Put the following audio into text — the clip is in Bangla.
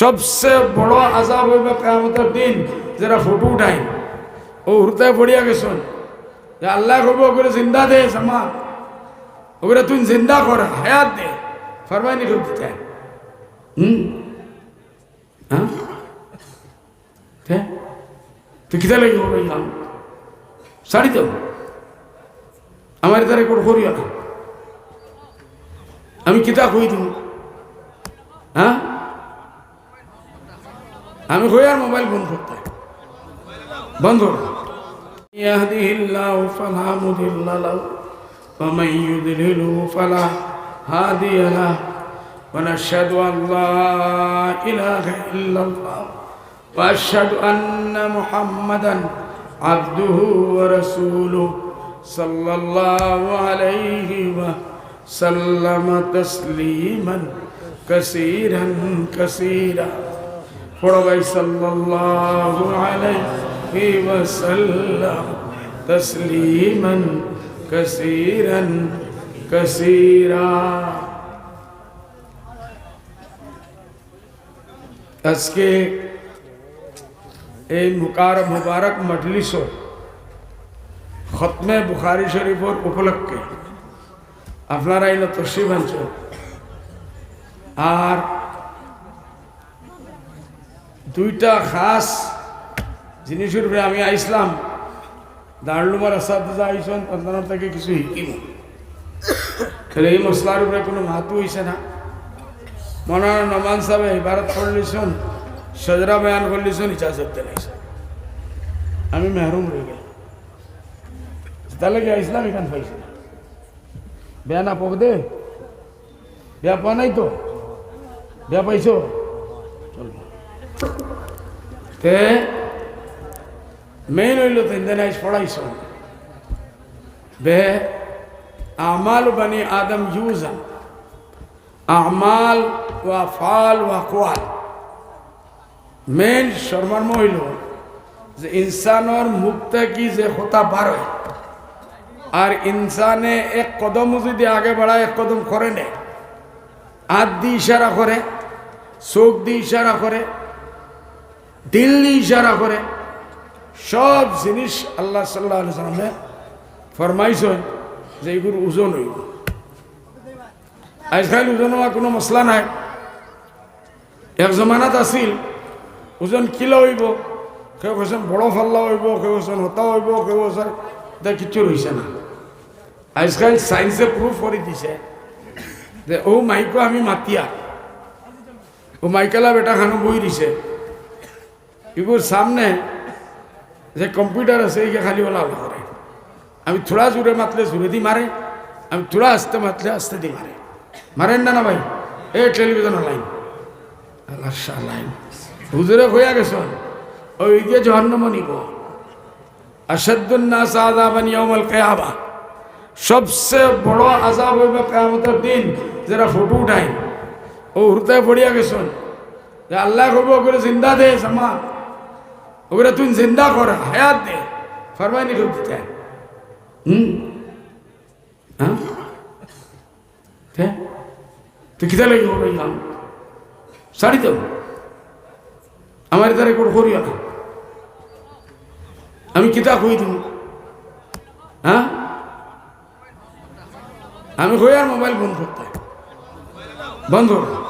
সবচেয়ে বড় আজাব হইবে কেয়ামতের দিন যারা ফটো উঠাই। ও হুরতে পড়িয়া গেছন যে আল্লাহ কব ওগুলো জিন্দা দে সামা ওগুলো তুই জিন্দা কর, হায়াত দে। ফরমাইনি করতে চায় হুম? হ্যাঁ? তুই কিতা লাগি শাড়ি তো। আমার দ্বারা কোনো করিও না। আমি কিতা কই তুমি হ্যাঁ? আমি কই আর মোবাইল বন্ধ করতে বন্ধ يهده الله فلا مضل له ومن يضلله فلا هادي له ونشهد ان لا اله الا الله واشهد ان محمدا عبده ورسوله صلى الله عليه وسلم تسليما كثيرا كثيرا পড়বাই সাল্লাল্লাহু আলাইহি ওয়াসাল্লাম তসলিমান কাসীরান কাসীরা। আজকে এই মুকার মুবারক মজলিসও খতমে বুখারি শরীফর উপলক্ষে। আপনারা এলো তসিব আনছেন আর দুইটা খাস জিনিসের উপরে আমি আইসলাম। দারুলুমার আসাদা আইসন তন্দানোর থেকে কিছু শিকিব খেলে এই মশলার উপরে কোনো মাহাতু হয়েছে না। মনানা নমান সাহেব ইবারত করলিছন সজরা বয়ান করলিছন ইজাজত দিলাইছে আমি মেহরুম রয়ে গেলাম। তাহলে কি আইসলাম, এখান পাইছে বেয়া না পোক দে। বেয়া পাওয়া নাই তো? বেয়া পাইছো? চলবো তে মেইন হইল তো ইন্দানাইজ পড়াইছ বে, আমাল বানি আদম ইউজান। আমাল ওয়া ফাল ওয়া কোয়াল। মেইন সর্বর্ম হইল যে ইনসানর মুখ থেকে যে হতা বার আর ইনসানে এক কদম যদি আগে বাড়ায়, এক কদম করে নেয়। হাত দিয়ে ইশারা করে, চোখ দিয়ে ইশারা করে দিল দিয়ে ইশারা করে। সব জিনিস আল্লাহ সাল্লাহ সাল্লামে ফরমাইছেন যে এইগুলো ওজন হইব। আজকাল ওজন হওয়া কোনো মশলা নাই। এক জমানাত আছিল, ওজন কিলো হইব, কেউ কৈছেন বড় ফাল্লা হইব, কেউ কৈছেন হতা হইব, কেউ কৈছেন এটা কিছু রয়েছে না। আজকাল সায়েন্সে প্রুফ করে দিছে যে, ও মাইকো আমি মাতিয়া। ও মাইকেলা বেটা খানো বই দিছে। এগুলোর সামনে যে কম্পিউটার আছে এই খালি ওলা ওলা করে আমি থোড়া জোরে মাতলে জোরে দি মারে আমি থোড়া আস্তে মাতলে আস্তে দি মারে মারেন না না ভাই? এ টেলিভিশন লাইন লাইন হুজুরে হইয়া গেছ ওই গিয়ে জহন্নম নিব। আসাদুন্না সাদাবান ইয়াউমাল কিয়ামা। সবচেয়ে বড় আজাব হইবে কিয়ামতের দিন, যারা ফটো উঠায়। ও হুরতে পড়িয়া গেছন। যে আল্লাহ কব ওগুলো জিন্দা দে সামা ওগুলো তুই জিন্দা কর, হায়াত দে। ফরমাইনি করতে চায় হুম? হ্যাঁ? তুই কিতা লাগি হবে কাম শাড়ি তো। আমার দ্বারা কোনো করিও না। আমি কিতা কই তুমি? হ্যাঁ? আমি কই আর মোবাইল বন্ধ করতে? বন্ধ কর।